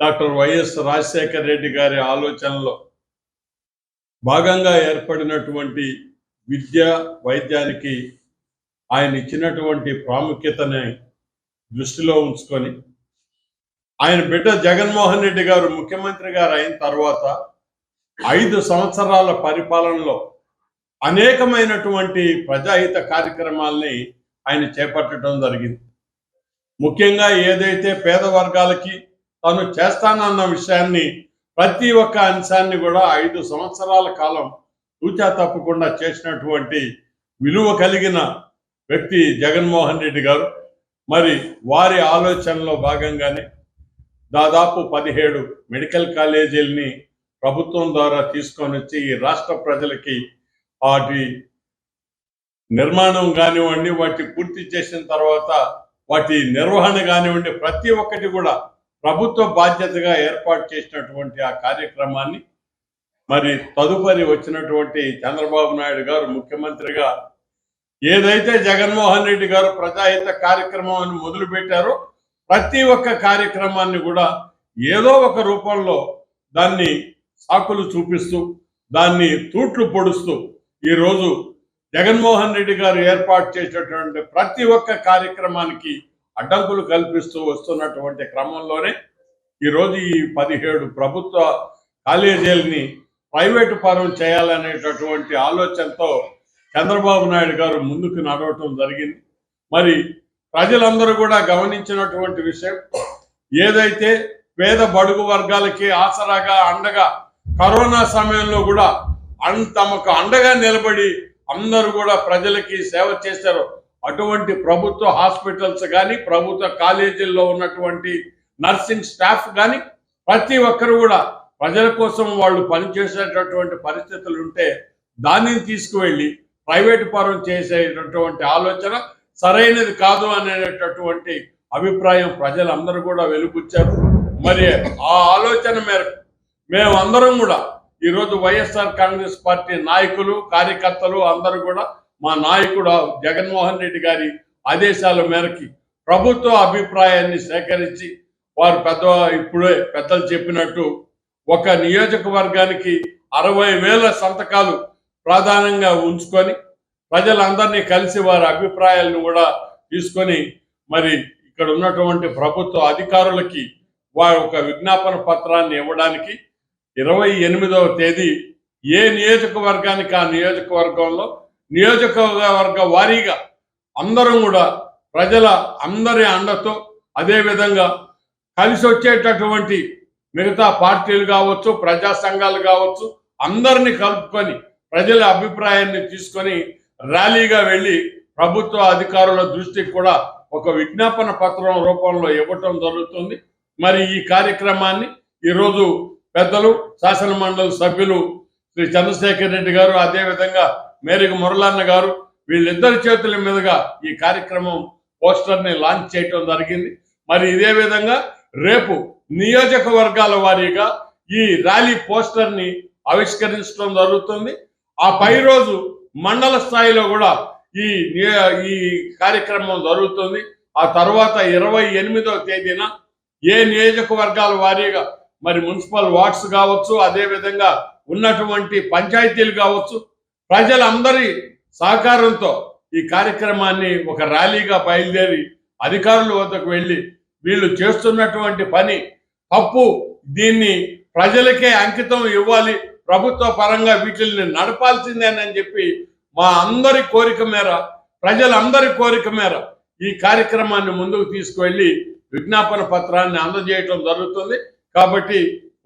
Doctor YS Rajasekhara Reddy గారి ఆలోచనలో భాగంగా ఏర్పడినటువంటి విద్య వైద్యానికి ఆయన ఇచ్చినటువంటి ప్రాముఖ్యతని దృష్టిలో ఉంచుకొని ఆయన బిడ్డ జగన్మోహన్ రెడ్డి గారు ముఖ్యమంత్రి గారు అయిన తర్వాత ఐదు సంవత్సరాల పరిపాలనలో అనేకమైనటువంటి ప్రజాహిత కార్యక్రమాల్ని ఆయన చేపట్టడం జరిగింది. ముఖ్యంగా ఏదైతే పేద వర్గాలకి తను చేస్తానన్న విషయాన్ని ప్రతి ఒక్క అంశాన్ని కూడా ఐదు సంవత్సరాల కాలం తూచా తప్పకుండా చేసినటువంటి విలువ కలిగిన వ్యక్తి జగన్మోహన్ రెడ్డి గారు. మరి వారి ఆలోచనలో భాగంగానే దాదాపు పదిహేడు మెడికల్ కాలేజీలని ప్రభుత్వం ద్వారా తీసుకొని వచ్చి ఈ రాష్ట్ర ప్రజలకి వాటి నిర్మాణం కానివ్వండి వాటి పూర్తి చేసిన తర్వాత వాటి నిర్వహణ కానివ్వండి ప్రతి ఒక్కటి కూడా ప్రభుత్వ బాధ్యతగా ఏర్పాటు చేసినటువంటి ఆ కార్యక్రమాన్ని మరి తదుపరి వచ్చినటువంటి చంద్రబాబు నాయుడు గారు ముఖ్యమంత్రిగా ఏదైతే జగన్మోహన్ రెడ్డి గారు ప్రజాహిత కార్యక్రమం అని ప్రతి ఒక్క కార్యక్రమాన్ని కూడా ఏదో ఒక రూపంలో దాన్ని సాకులు చూపిస్తూ దాన్ని తూట్లు పొడుస్తూ ఈరోజు జగన్మోహన్ రెడ్డి గారు ఏర్పాటు చేసినటువంటి ప్రతి ఒక్క కార్యక్రమానికి అడ్డంకులు కల్పిస్తూ వస్తున్నటువంటి క్రమంలోనే ఈరోజు ఈ పదిహేడు ప్రభుత్వ కాలేజీలని ప్రైవేటు పరం చేయాలనేటటువంటి ఆలోచనతో చంద్రబాబు నాయుడు గారు ముందుకు నడవటం జరిగింది. మరి ప్రజలందరూ కూడా గమనించినటువంటి విషయం ఏదైతే పేద బడుగు వర్గాలకి ఆసరాగా అండగా కరోనా సమయంలో కూడా అన్ తమకు అండగా నిలబడి అందరూ కూడా ప్రజలకి సేవ చేశారు అటువంటి ప్రభుత్వ హాస్పిటల్స్ కానీ ప్రభుత్వ కాలేజీల్లో ఉన్నటువంటి నర్సింగ్ స్టాఫ్ కానీ ప్రతి ఒక్కరు కూడా ప్రజల కోసం వాళ్ళు పనిచేసేటటువంటి పరిస్థితులు ఉంటే దానిని తీసుకువెళ్ళి ప్రైవేట్ పరం చేసేటటువంటి ఆలోచన సరైనది కాదు అనేటటువంటి అభిప్రాయం ప్రజలందరూ కూడా వెలుపుచ్చారు. మరి ఆ ఆలోచన మేరకు మేమందరం కూడా ఈరోజు వైఎస్ఆర్ కాంగ్రెస్ పార్టీ నాయకులు కార్యకర్తలు అందరూ కూడా మా నాయకుడు జగన్మోహన్ రెడ్డి గారి ఆదేశాల మేరకి ప్రభుత్వ అభిప్రాయాన్ని సేకరించి వారు పెద్ద ఇప్పుడే పెద్దలు చెప్పినట్టు ఒక నియోజకవర్గానికి అరవై వేల సంతకాలు ప్రధానంగా ఉంచుకొని ప్రజలందరినీ కలిసి వారి అభిప్రాయాలను కూడా తీసుకొని మరి ఇక్కడ ఉన్నటువంటి ప్రభుత్వ అధికారులకి వారి ఒక విజ్ఞాపన పత్రాన్ని ఇవ్వడానికి ఇరవై ఎనిమిదవ తేదీ ఏ నియోజకవర్గానికి ఆ నియోజకవర్గంలో నియోజకవర్గ వారీగా అందరం కూడా ప్రజల అందరి అండతో అదేవిధంగా కలిసి వచ్చేటటువంటి మిగతా పార్టీలు కావచ్చు ప్రజా సంఘాలు కావచ్చు అందరిని కలుపుకొని ప్రజల అభిప్రాయాన్ని తీసుకొని ర్యాలీగా వెళ్ళి ప్రభుత్వ అధికారుల దృష్టికి కూడా ఒక విజ్ఞాపన పత్రం రూపంలో ఇవ్వటం జరుగుతుంది. మరి ఈ కార్యక్రమాన్ని ఈరోజు పెద్దలు శాసన మండలి సభ్యులు శ్రీ చంద్రశేఖర్ రెడ్డి గారు అదేవిధంగా మేరకు మురళన్న గారు వీళ్ళిద్దరి చేతుల మీదుగా ఈ కార్యక్రమం పోస్టర్ని లాంచ్ చేయటం జరిగింది. మరి ఇదే విధంగా రేపు నియోజకవర్గాల వారీగా ఈ ర్యాలీ పోస్టర్ని ఆవిష్కరించడం జరుగుతుంది. ఆ పై రోజు మండల స్థాయిలో కూడా ఈ ఈ కార్యక్రమం జరుగుతుంది. ఆ తర్వాత ఇరవై ఎనిమిదవ తేదీన ఏ నియోజకవర్గాల వారీగా మరి మున్సిపల్ వార్డ్స్ కావచ్చు అదేవిధంగా ఉన్నటువంటి పంచాయతీలు కావచ్చు ప్రజలందరి సహకారంతో ఈ కార్యక్రమాన్ని ఒక ర్యాలీగా బయలుదేరి అధికారుల వద్దకు వెళ్ళి వీళ్ళు చేస్తున్నటువంటి పని తప్పు. దీన్ని ప్రజలకే అంకితం ఇవ్వాలి. ప్రభుత్వ పరంగా వీటిని నడపాల్సిందేనని చెప్పి మా అందరి కోరిక మేర ప్రజలందరి కోరిక మేర ఈ కార్యక్రమాన్ని ముందుకు తీసుకువెళ్ళి విజ్ఞాపన పత్రాన్ని అందజేయటం జరుగుతుంది. కాబట్టి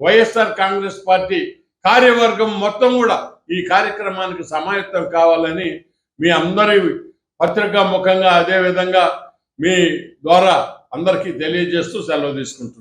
వైఎస్ఆర్ కాంగ్రెస్ పార్టీ కార్యవర్గం మొత్తం కూడా ఈ కార్యక్రమానికి సమాయత్తం కావాలని మీ అందరి పత్రికా ముఖంగా అదే విధంగా మీ ద్వారా అందరికీ తెలియజేస్తూ సెలవు తీసుకుంటున్నాను